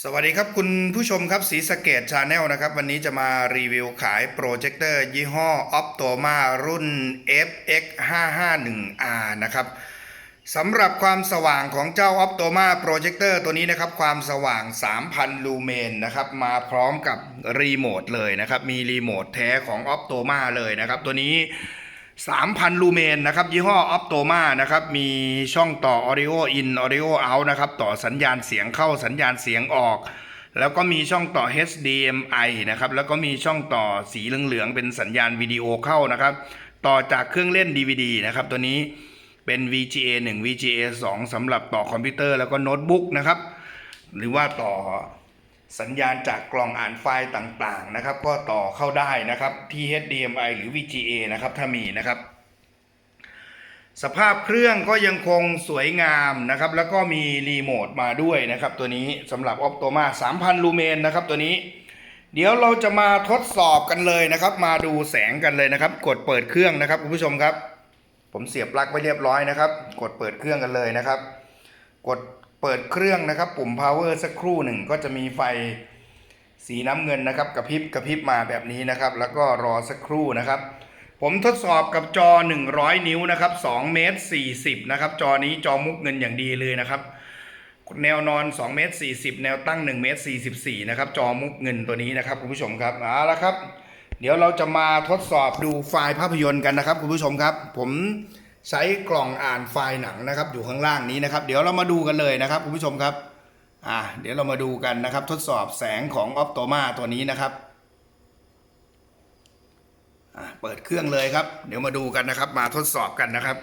สวัสดีครับคุณผู้ชมครับสีสเกตชาแนลนะครับ วันนี้จะมารีวิวขายโปรเจคเตอร์ยี่ห้อ Optoma รุ่น FX 551R นะครับสำหรับความสว่างของเจ้า Optoma Projector ตัวนี้นะครับ ความสว่าง 3,000 ลูเมนนะครับ มาพร้อมกับรีโมทเลยนะครับ มีรีโมทแท้ของ Optoma เลยนะครับ ตัวนี้ 3,000 ลูเมนนะครับยี่ห้อ Optoma นะครับมีช่องต่อ Audio In Audio Out นะครับต่อสัญญาณเสียงเข้าสัญญาณเสียงออก แล้วก็มีช่องต่อ HDMI นะครับแล้วก็มีช่องต่อสีเหลืองๆเป็นสัญญาณวิดีโอเข้านะครับต่อจากเครื่องเล่น DVD นะครับตัวนี้เป็น VGA 1 VGA 2สำหรับต่อคอมพิวเตอร์แล้วก็โน้ตบุ๊กนะครับหรือว่าต่อ สัญญาณจากกล่องอ่านไฟล์ต่างๆนะครับ ก็ต่อเข้าได้นะครับที่ HDMI หรือ VGA นะครับถ้ามีนะครับ สภาพเครื่องก็ยังคงสวยงามนะครับ แล้วก็มีรีโมทมาด้วยนะครับ ตัวนี้สำหรับ Optoma 3,000 ลูเมนนะครับตัวนี้ เดี๋ยวเราจะมาทดสอบกันเลยนะครับ มาดูแสงกันเลยนะครับ กดเปิดเครื่องนะครับคุณผู้ชมครับ ผมเสียบปลั๊กไว้เรียบร้อยนะครับ กดเปิดเครื่องกันเลยนะครับ กด เปิดเครื่องนะครับ ปุ่ม power สักครู่หนึ่งก็จะมีไฟสีน้ำเงินนะครับกระพริบกระพริบมาแบบนี้นะครับ แล้วก็รอสักครู่นะครับ ผมทดสอบกับจอ 100 นิ้วนะครับ2เมตร40นะครับจอนี้จอมุกเงินอย่างดีเลยนะครับ แนวนอน2เมตร40 แนวตั้ง1เมตร44นะครับจอมุกเงินตัวนี้นะครับคุณผู้ชมครับเอาละครับ เดี๋ยวเราจะมาทดสอบดูไฟล์ภาพยนตร์กันนะครับคุณผู้ชมครับ ผม ใช้กล่องอ่านไฟล์หนังนะครับ อยู่ข้างล่างนี้นะครับ เดี๋ยวเรามาดูกันเลยนะครับคุณผู้ชมครับอ่าเดี๋ยวเรามาดูกันนะครับ ทดสอบแสงของ Optoma ตัวนี้นะครับอ่าเปิดเครื่องเลยครับ เดี๋ยวมาดูกันนะครับ มาทดสอบกันนะครับ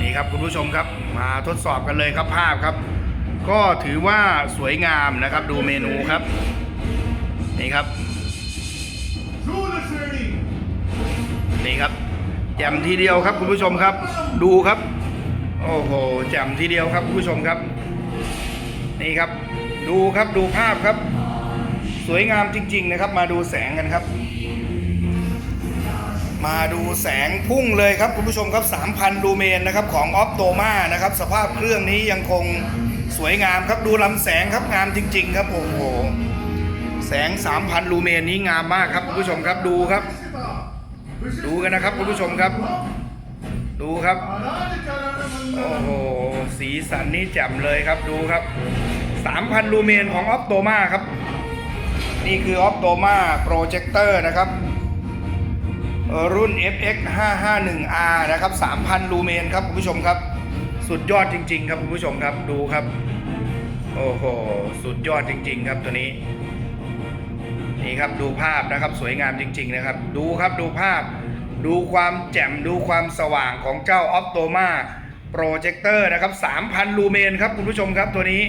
นี่ครับคุณผู้ชมครับ มาทดสอบกันเลยครับภาพครับ ก็ถือว่าสวยงามนะครับ ดูเมนูครับ นี่ครับ นี่ครับ แจ่มทีเดียวครับคุณผู้ชมครับ ดูครับ โอ้โหแจ่มทีเดียวครับคุณผู้ชมครับ นี่ครับ ดูครับดูภาพครับ สวยงามจริง ๆ นะครับ มาดูแสงกันครับ มาดูแสงพุ่งเลยครับคุณผู้ชมครับ 3,000 ลูเมนนะครับของออฟโตมานะครับ สภาพเครื่องนี้ยังคงสวยงามครับดูลำแสงครับงามจริง ๆ ครับโอ้โหแสง 3,000 ลูเมนนี้งามมากครับคุณผู้ชมครับดูครับ ดูกันนะครับคุณผู้ชมครับ ดูครับ โอ้โห สีสันนี่แจ่มเลยครับ ดูครับ 3,000 ลูเมนของออฟโตมาครับ นี่คือออฟโตมาโปรเจคเตอร์นะครับ รุ่น FX 551R นะครับ 3,000 ลูเมนครับคุณผู้ชมครับ สุดยอดจริง ๆ ครับคุณผู้ชมครับ ดูครับ โอ้โห สุดยอดจริง ๆ ครับตัวนี้ นี่ครับดูภาพนะครับสวยงามจริง ๆ นะครับ ดูครับดูภาพ ดูความแจ่มดูความสว่างของเจ้า Optoma Projector นะครับ3,000 ลูเมนครับคุณผู้ชมครับตัวนี้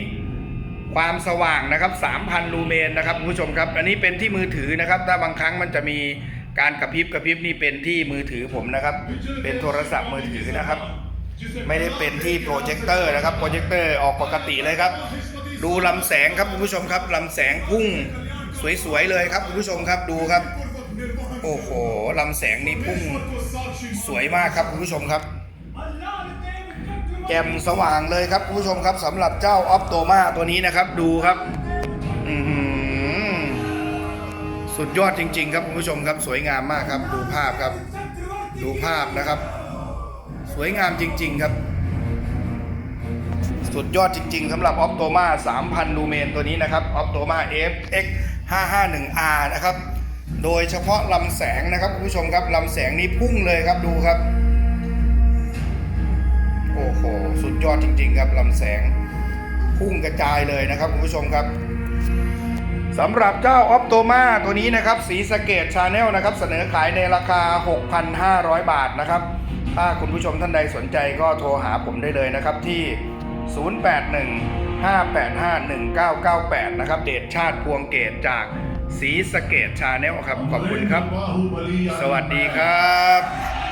ความสว่างนะครับ3,000 ลูเมนนะครับคุณผู้ชมครับ อันนี้เป็นที่มือถือนะครับ ถ้าบางครั้งมันจะมีการกระพริบกระพริบนี่เป็นที่มือถือผมนะครับ เป็นโทรศัพท์มือถือนะครับ ไม่ได้เป็นที่โปรเจคเตอร์นะครับโปรเจคเตอร์ออกปกติเลยครับ ดูลำแสงครับคุณผู้ชมครับลำแสงพุ่ง สวยๆเลยครับคุณผู้ชมครับดูครับ โอ้โหลำแสงนี่พุ่งสวยมากครับคุณผู้ชมครับ แจ่มสว่างเลยครับคุณผู้ชมครับสำหรับเจ้าออฟโตมาตัวนี้นะครับ ดูครับสุดยอดจริง ๆ ครับคุณผู้ชมครับ สวยงามมากครับ ดูภาพครับ ดูภาพนะครับ สวยงามจริง ๆ ครับสุดยอดจริง ๆสำหรับ Optoma 3,000 ลูเมนตัวนี้นะครับ Optoma FX 551R นะครับ โดยเฉพาะลำแสงนะครับคุณผู้ชมครับลำแสงนี้พุ่งเลยครับดูครับ โอ้โห สุดยอดจริง ๆ ครับลำแสงพุ่งกระจายเลยนะครับคุณผู้ชมครับสำหรับเจ้า Optoma ตัวนี้นะครับ สีสเกตชาแนลนะครับ เสนอขายในราคา 6,500 บาทนะครับ ถ้าคุณผู้ชมท่านใดสนใจก็โทรหาผมได้เลยนะครับที่ 0815851998 นะครับ เดชชาติพวงเกตจากสีสเกตชาแนลครับ ขอบคุณครับ สวัสดีครับ